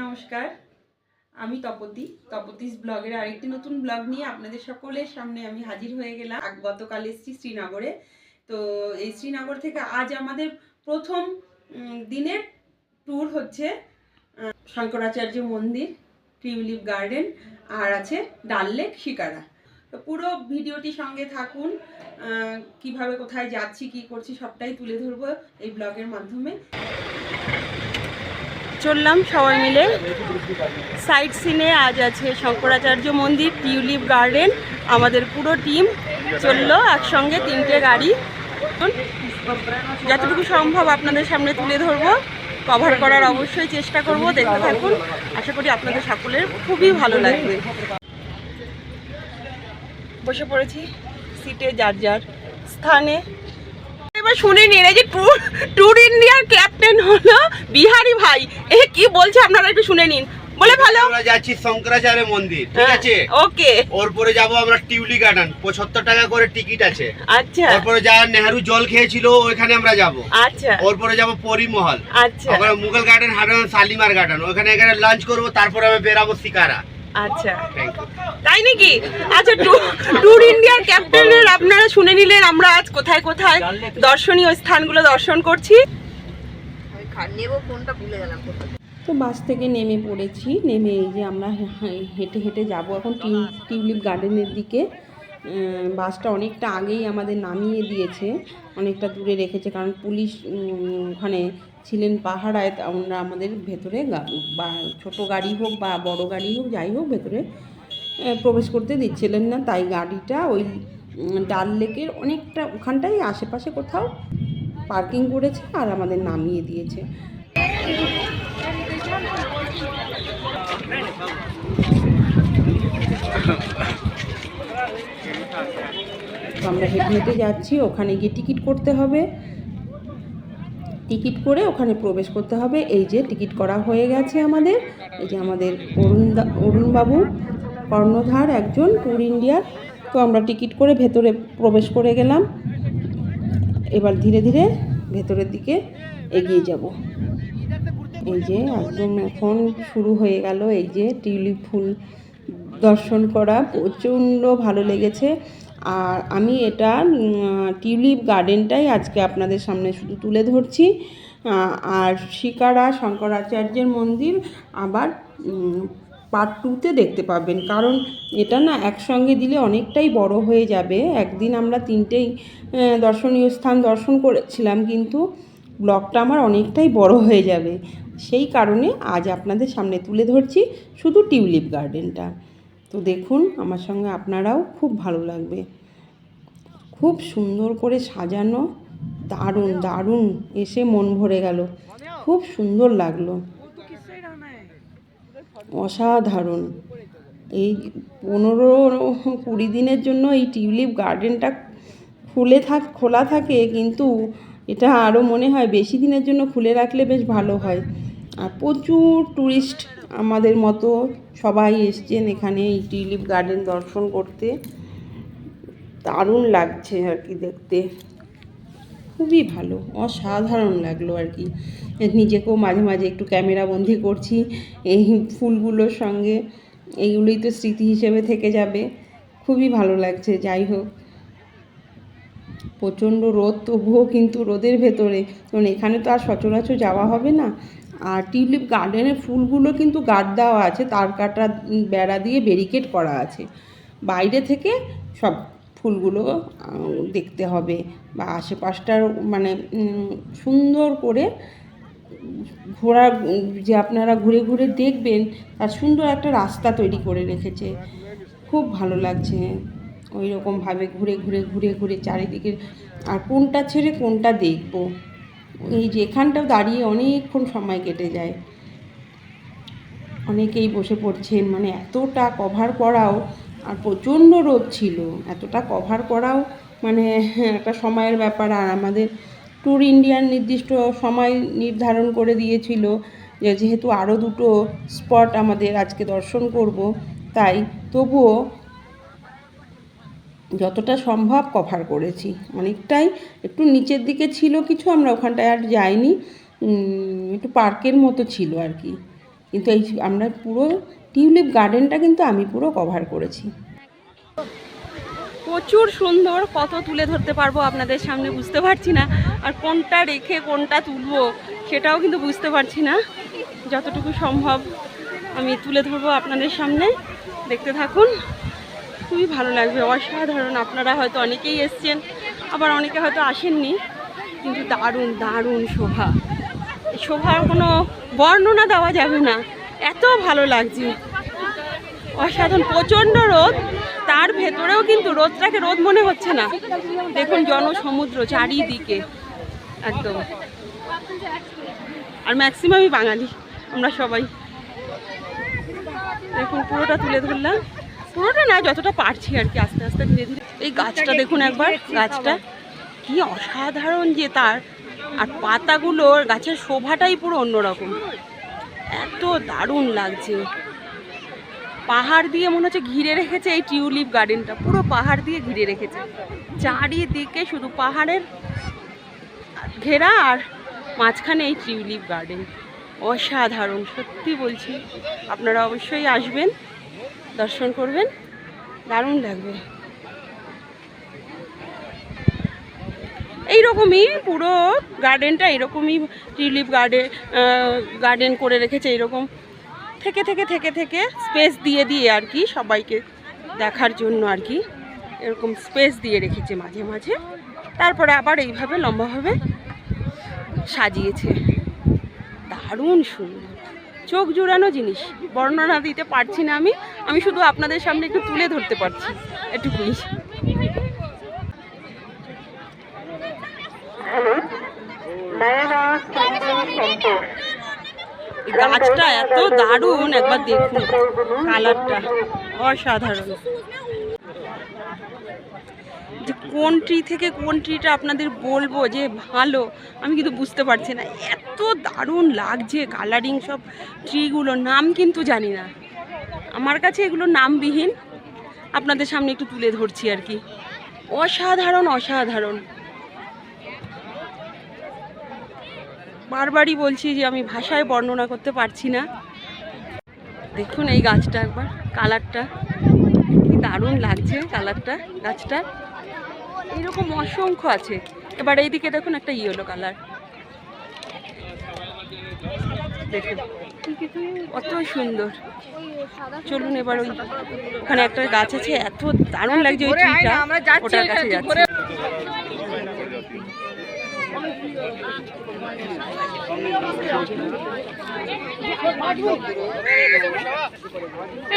নমস্কার, আমি তপতি। তপতিস ব্লগের আরেকটি নতুন ব্লগ নিয়ে আপনাদের সকলের সামনে আমি হাজির হয়ে গেলাম। গতকাল এসেছি শ্রীনগরে। তো এই শ্রীনগর থেকে আজ আমাদের প্রথম দিনের ট্যুর হচ্ছে শঙ্করাচার্য মন্দির টিউলিপ গার্ডেন আর আছে ডাল লেক শিকারা। তো পুরো ভিডিওটি সঙ্গে থাকুন কীভাবে কোথায় যাচ্ছি, কি করছি, সবটাই তুলে ধরবো এই ব্লগের মাধ্যমে। চললাম সবাই মিলে। সাইট সিনে আজ আছে শঙ্করাচার্য মন্দির, টিউলিপ গার্ডেন। আমাদের পুরো টিম চলল একসঙ্গে তিনটে গাড়ি। যতটুকু সম্ভব আপনাদের সামনে তুলে ধরবো। কভার করার অবশ্যই চেষ্টা করব। দেখতে থাকুন। আশা করি আপনাদের সকলের খুবই ভালো লাগবে। বসে পড়েছি। সিটে যার যার স্থানে। এবার শুনে নিন এই যে ট্যুর ট্যুর ইন্ডিয়ার ক্যাপ্টেন হলো বিহারি ভাই। এ কি বলছে আপনারা একটু শুনে নিন। বলে ভালো। আমরা যাচ্ছি শঙ্করাচার্য মন্দির ঠিক আছে? ওকে। ওর পরে যাব আমরা টিউলি গার্ডেন পঁচাত্তর টাকা করে টিকিট আছে। আচ্ছা। যা নেহেরু জল খেয়েছিল ওইখানে আমরা যাব। আচ্ছা। ওরপরে যাব পরিমহল। আচ্ছা। ওখানে মুঘল গার্ডেন হারন শালিমার গার্ডেন। ওখানে এখানে লাঞ্চ করব তারপরে আমি বেরাবো শিকারা। আচ্ছা। তাই নাকি? আচ্ছা ট্যুর ইন্ডিয়ার ক্যাপ্টেনের আপনারা শুনে নিলেন আমরা আজ কোথায় কোথায় দর্শনীয় স্থানগুলো দর্শন করছি। নেব ফোনটা ভুলে গেলাম কোথায়। তো বাস থেকে নেমে পড়েছি নেমে এই যে আমরা হেঁটে হেঁটে যাব এখন টিউ- টিউলিপ গার্ডেনের দিকে। বাসটা অনেকটা আগেই আমাদের নামিয়ে দিয়েছে অনেকটা দূরে রেখেছে কারণ পুলিশ ওখানে ছিলেন পাহারায়, তা আমরা আমাদের ভেতরে বা ছোট গাড়ি হোক বা বড় গাড়ি হোক, যাই হোক ভেতরে প্রবেশ করতে দিচ্ছিলেন না। তাই গাড়িটা ওই ডাল লেকের অনেকটা ওখানটাই আশেপাশে কোথাও পার্কিং করেছে আর আমাদের নামিয়ে দিয়েছে। আমরা হেঁটে হেঁটে যাচ্ছি, ওখানে গিয়ে টিকিট করতে হবে। টিকিট করে ওখানে প্রবেশ করতে হবে। এই যে টিকিট করা হয়ে গেছে আমাদের। এই যে আমাদের অরুণ দা অরুণবাবু কর্ণধার একজন ট্যুর ইন্ডিয়ার তো আমরা টিকিট করে ভেতরে প্রবেশ করে গেলাম। এবার ধীরে ধীরে ভেতরের দিকে এগিয়ে যাব। এই যে একদম এখন শুরু হয়ে গেল। এই যে টিউলিপ ফুল দর্শন করা। প্রচণ্ড ভালো লেগেছে। আর আমি এটা টিউলিপ গার্ডেনটাই আজকে আপনাদের সামনে শুধু তুলে ধরছি। আর শিকারা শঙ্করাচার্যের মন্দির আবার পার্ট টুতে দেখতে পাবেন। কারণ এটা না একসঙ্গে দিলে অনেকটাই বড় হয়ে যাবে। একদিন আমরা তিনটেই দর্শনীয় স্থান দর্শন করেছিলাম, কিন্তু ব্লগটা আমার অনেকটাই বড় হয়ে যাবে। সেই কারণে আজ আপনাদের সামনে তুলে ধরছি শুধু টিউলিপ গার্ডেনটা। তো দেখুন, আমার সঙ্গে আপনারাও খুব ভালো লাগবে। খুব সুন্দর করে সাজানো, দারুণ দারুণ এসে মন ভরে গেল। খুব সুন্দর লাগল। অসাধারণ। এই পনেরো, কুড়ি দিনের জন্য এই টিউলিপ গার্ডেনটা খুলে থাক, খোলা থাকে, কিন্তু এটা আরও মনে হয় বেশি দিনের জন্য খুলে রাখলে বেশ ভালো হয়। আর প্রচুর ট্যুরিস্ট আমাদের মতো সবাই এসছেন এখানে এই টিউলিপ গার্ডেন দর্শন করতে। দারুণ লাগছে আর কি দেখতে। খুবই ভালো, অসাধারণ লাগল আর কি। নিজেকেও মাঝে মাঝে একটু ক্যামেরা বন্দি করছি, এই ফুলগুলোর সঙ্গে এইগুলোই তো স্মৃতি হিসেবে থেকে যাবে। খুবই ভালো লাগছে, যাই হোক। প্রচণ্ড রোদ, তবুও কিন্তু রোদের ভেতরে, কারণ এখানে তো আর সচরাচর যাওয়া হবে না। আর টিউলিপ গার্ডেনের ফুলগুলো কিন্তু গার্ড দেওয়া আছে, তার কাটা বেড়া দিয়ে ব্যারিকেড করা আছে। বাইরে থেকে সব ফুলগুলো দেখতে হবে বা আশেপাশটার মানে সুন্দর করে ঘোরা, যে আপনারা ঘুরে ঘুরে দেখবেন, তার সুন্দর একটা রাস্তা তৈরি করে রেখেছে। খুব ভালো লাগছে ওই রকমভাবে ঘুরে ঘুরে ঘুরে ঘুরে চারিদিকে, আর কোনটা ছেড়ে কোনটা দেখব। এই যে এখানটাও দাঁড়িয়ে অনেকক্ষণ সময় কেটে যায়। অনেকেই বসে পড়ছেন মানে এতটা কভার করাও আর প্রচণ্ড রোদ ছিল। এতটা কভার করাও মানে একটা সময়ের ব্যাপার। আর আমাদের ট্যুর ইন্ডিয়ান নির্দিষ্ট সময় নির্ধারণ করে দিয়েছিল যে, যেহেতু আরও দুটো স্পট আমাদের আজকে দর্শন করব, তাই তবুও যতটা সম্ভব কভার করেছি। অনেকটাই একটু নিচের দিকে ছিল কিছু, আমরা ওখানটায় আর যাইনি। একটু পার্কের মতো ছিল আর কি। কিন্তু এই আমরা পুরো টিউলিপ গার্ডেনটা কিন্তু আমি পুরো কভার করেছি। প্রচুর সুন্দর কত তুলে ধরতে পারব আপনাদের সামনে, বুঝতে পারছি না। আর কোনটা রেখে কোনটা তুলবো সেটাও কিন্তু বুঝতে পারছি না। যতটুকু সম্ভব আমি তুলে ধরবো আপনাদের সামনে। দেখতে থাকুন। খুবই ভালো লাগবে। অসাধারণ। আপনারা হয়তো অনেকেই এসছেন, আবার অনেকে হয়তো আসেননি, কিন্তু দারুণ দারুণ শোভা। শোভার কোনো বর্ণনা দেওয়া যাবে না। এত ভালো লাগছে। অসাধারণ। প্রচণ্ড রোদ। তার ভেতরেও কিন্তু রোদটাকে রোদ মনে হচ্ছে না। দেখুন জনসমুদ্র চারিদিকে। একদম। আর ম্যাক্সিমামই বাঙালি। আমরা সবাই। দেখুন পুরোটা তুলে ধরলাম। পুরোটা না যতটা পারছি আর কি আস্তে আস্তে ধীরে ধীরে। এই গাছটা দেখুন একবার গাছটা কি অসাধারণ যে তার। আর পাতাগুলোর গাছের শোভাটাই পুরো অন্যরকম। এত দারুণ লাগছে। পাহাড় দিয়ে মনে হচ্ছে ঘিরে রেখেছে এই টিউলিপ গার্ডেনটা। পুরো পাহাড় দিয়ে ঘিরে রেখেছে। চারিদিকে শুধু পাহাড়ের ঘেরা আর মাঝখানে এই টিউলিপ গার্ডেন। অসাধারণ সত্যি বলছি। আপনারা অবশ্যই আসবেন। দর্শন করবেন। দারুণ লাগবে। এইরকমই পুরো গার্ডেনটা এরকমই টিউলিপ গার্ডেন গার্ডেন করে রেখেছে এরকম। থেকে থেকে থেকে থেকে স্পেস দিয়ে দিয়ে আর কি সবাইকে দেখার জন্য আর কি এরকম স্পেস দিয়ে রেখেছে মাঝে মাঝে। তারপরে আবার এইভাবে লম্বাভাবে সাজিয়েছে। দারুণ সুন্দর। চোখ জুড়ানো জিনিস। বর্ণনা দিতে পারছি না আমি। আমি শুধু আপনাদের সামনে একটু তুলে ধরতে পারছি। একটু এই গাছটা এত দারুণ, একবার দেখুন। কালারটা অসাধারণ। কোন ট্রি থেকে কোন ট্রিটা আপনাদের বলব যে ভালো, আমি কিন্তু বুঝতে পারছি না। এত দারুণ লাগছে কালারিং সব ট্রিগুলো নাম কিন্তু জানি না। আমার কাছে এগুলো নামবিহীন, আপনাদের সামনে একটু তুলে ধরছি আর কি। অসাধারণ অসাধারণ। বারবারই বলছি যে আমি ভাষায় বর্ণনা করতে পারছি না। দেখুন এই গাছটা একবার কালারটা কি দারুণ লাগছে কালারটা গাছটা। এইরকম অসংখ্য আছে। এবার এইদিকে দেখুন একটা ইয়েলো কালার দেখুন, কত সুন্দর। চলুন এবার ওই ওখানে একটা গাছ আছে, এত দারুণ লাগছে ওই ট্রিটা ওটার কাছে যাচ্ছে।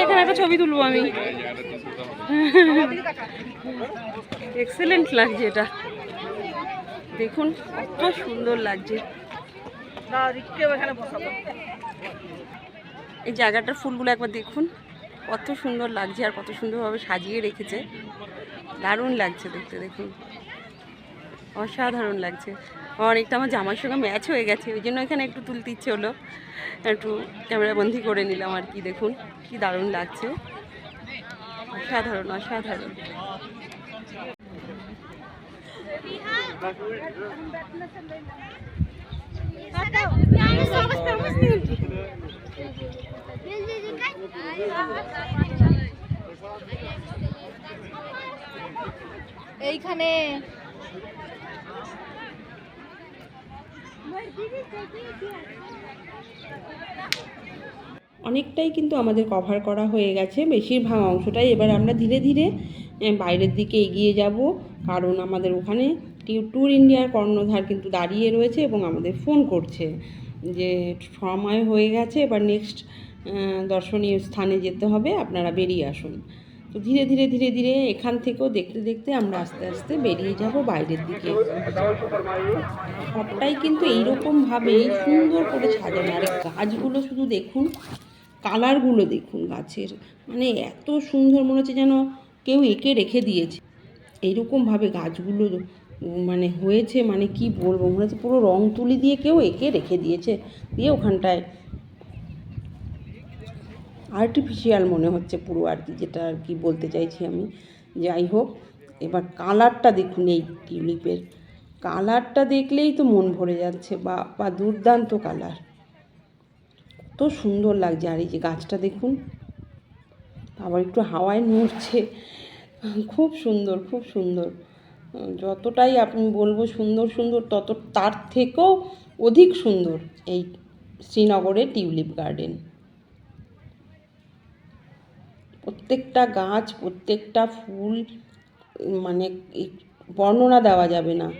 এখানে একটা ছবি তুলবো আমি। এক্সেলেন্ট লাগছে এটা। দেখুন, কত সুন্দর লাগছে। এই জায়গাটার ফুলগুলো একবার দেখুন, কত সুন্দর লাগছে আর কত সুন্দরভাবে সাজিয়ে রেখেছে। দারুণ লাগছে দেখতে, দেখুন। অসাধারণ লাগছে। অনেকটা আমার জামার সঙ্গে ম্যাচ হয়ে গেছে, ওই জন্য এখানে একটু তুলতে ইচ্ছে হলো। একটু ক্যামেরাবন্দি করে নিলাম আর কি, দেখুন। কি দারুণ লাগছে। অসাধারণ অসাধারণ। এইখানে অনেকটাই কিন্তু আমাদের কভার করা হয়ে গেছে। বেশিরভাগ অংশটাই এবার আমরা ধীরে ধীরে বাইরের দিকে এগিয়ে যাব। কারণ আমাদের ওখানে ট্যুর ইন্ডিয়ার কর্ণধার কিন্তু দাঁড়িয়ে রয়েছে এবং আমাদের ফোন করছে যে সময় হয়ে গেছে, এবার নেক্সট দর্শনীয় স্থানে যেতে হবে, আপনারা বেরিয়ে আসুন। তো ধীরে ধীরে ধীরে ধীরে এখান থেকেও দেখতে দেখতে আমরা আস্তে আস্তে বেরিয়ে যাব বাইরের দিকে। সবটাই কিন্তু এইরকমভাবেই সুন্দর করে সাজানো। আর গাছগুলো শুধু দেখুন, কালারগুলো দেখুন গাছের। মানে এত সুন্দর মনে হচ্ছে যেন কেউ এঁকে রেখে দিয়েছে। এইরকমভাবে গাছগুলো মানে হয়েছে মানে কি বলব? মনে হচ্ছে পুরো রং তুলি দিয়ে কেউ এঁকে রেখে দিয়েছে, দিয়ে ওখানটায় আর্টিফিশিয়াল মনে হচ্ছে পুরো আর কি, যেটা আর কি বলতে চাইছি আমি। যাই হোক, এবার কালারটা দেখুন এই টিউলিপের কালারটা দেখলেই তো মন ভরে যাচ্ছে বা বা দুর্দান্ত কালার কত সুন্দর লাগছে, আর এই যে গাছটা দেখুন আবার একটু হাওয়ায় নড়ছে। খুব সুন্দর খুব সুন্দর। যতটাই আপনি বলব সুন্দর সুন্দর, তত, তার থেকেও অধিক সুন্দর এই শ্রীনগরের টিউলিপ গার্ডেন। প্রত্যেকটা গাছ, প্রত্যেকটা ফুল মানে বর্ণনা দেওয়া যাবে না।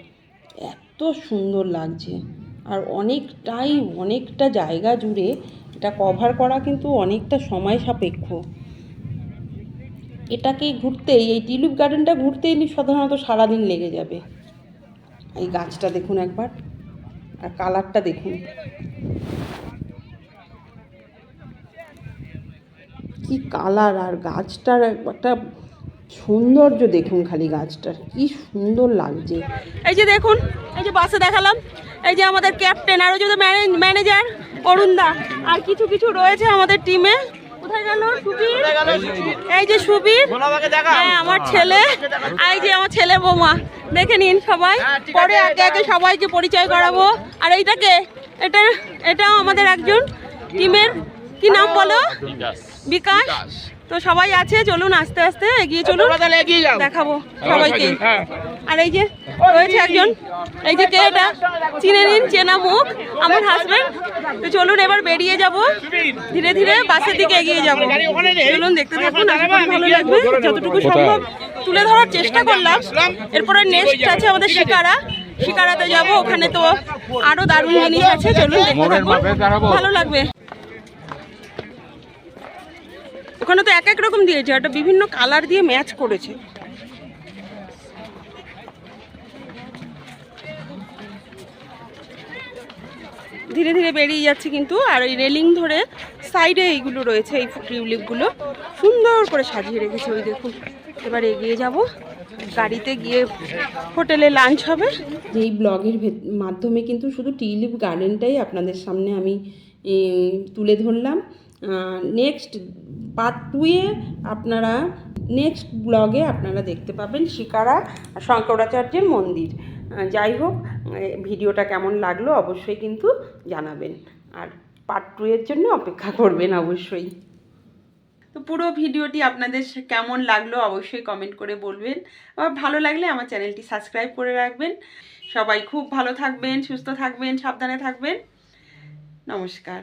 এত সুন্দর লাগছে। আর অনেকটাই, অনেকটা জায়গা জুড়ে এটা কভার করা কিন্তু অনেকটা সময় সাপেক্ষ। এটাকে ঘুরতেই, এই টিউলিপ গার্ডেনটা ঘুরতেই সাধারণত সারাদিন লেগে যাবে। এই গাছটা দেখুন একবার, আর কালারটা দেখুন। কি কালার, আর গাছটার একটা সৌন্দর্য দেখুন খালি গাছটার, কি সুন্দর লাগছে। এই যে দেখুন, এই যে বাসে দেখালাম, এই যে আমাদের ক্যাপ্টেন, আর ওই যে ম্যানেজার, অরুণদা, আর কিছু কিছু রয়েছে আমাদের টিমে কোথায় গেল সুবীর? এই যে সুবীর? হ্যাঁ আমার ছেলে। এই যে আমার ছেলে বৌমা। দেখে নিন সবাই। পরে একে একে সবাইকে পরিচয় করাবো। আর এইটাকে এটা এটাও আমাদের একজন টিমের। কি নাম বলো? বিকাশ। তো সবাই আছে চলুন আস্তে আস্তে এগিয়ে চলুন। দেখাবো সবাইকে। আর এই যে রয়েছে একজন এই যে কে এটা? চিনে নিন চেনা মুখ আমার হাজবেন্ড তো চলুন এবার বেরিয়ে যাব। ধীরে ধীরে বাসের দিকে এগিয়ে যাব। চলুন দেখতে থাকুন ভালো লাগবে। যতটুকু সম্ভব তুলে ধরার চেষ্টা করলাম। এরপরে নেক্সট আছে আমাদের শিকারা। শিকারাতে যাব ওখানে তো আরও দারুণ জিনিস আছে। চলুন দেখতে থাকুন। ভালো লাগবে। ওখানে তো এক এক রকম দিয়েছে, একটা বিভিন্ন কালার দিয়ে ম্যাচ করেছে। ধীরে ধীরে বেরিয়ে যাচ্ছে কিন্তু, আর ওই রেলিং ধরে সাইডে এইগুলো রয়েছে, এই টিউলিপগুলো সুন্দর করে সাজিয়ে রেখেছে ওই দেখুন। এবার এগিয়ে যাব। গাড়িতে গিয়ে হোটেলে লাঞ্চ হবে। এই ব্লগের মাধ্যমে কিন্তু শুধু টিউলিপ গার্ডেনটাই আপনাদের সামনে আমি তুলে ধরলাম। নেক্সট পার্ট টুয়ে আপনারা নেক্সট ব্লগে আপনারা দেখতে পাবেন শিকারা শঙ্করাচার্যের মন্দির। যাই হোক ভিডিওটা কেমন লাগল অবশ্যই কিন্তু জানাবেন। আর পার্ট টু এর জন্য অপেক্ষা করবেন অবশ্যই। তো পুরো ভিডিওটি আপনাদের কেমন লাগল অবশ্যই কমেন্ট করে বলবেন। আর ভালো লাগলে আমার চ্যানেলটি সাবস্ক্রাইব করে রাখবেন। সবাই খুব ভালো থাকবেন, সুস্থ থাকবেন, সাবধানে থাকবেন। নমস্কার।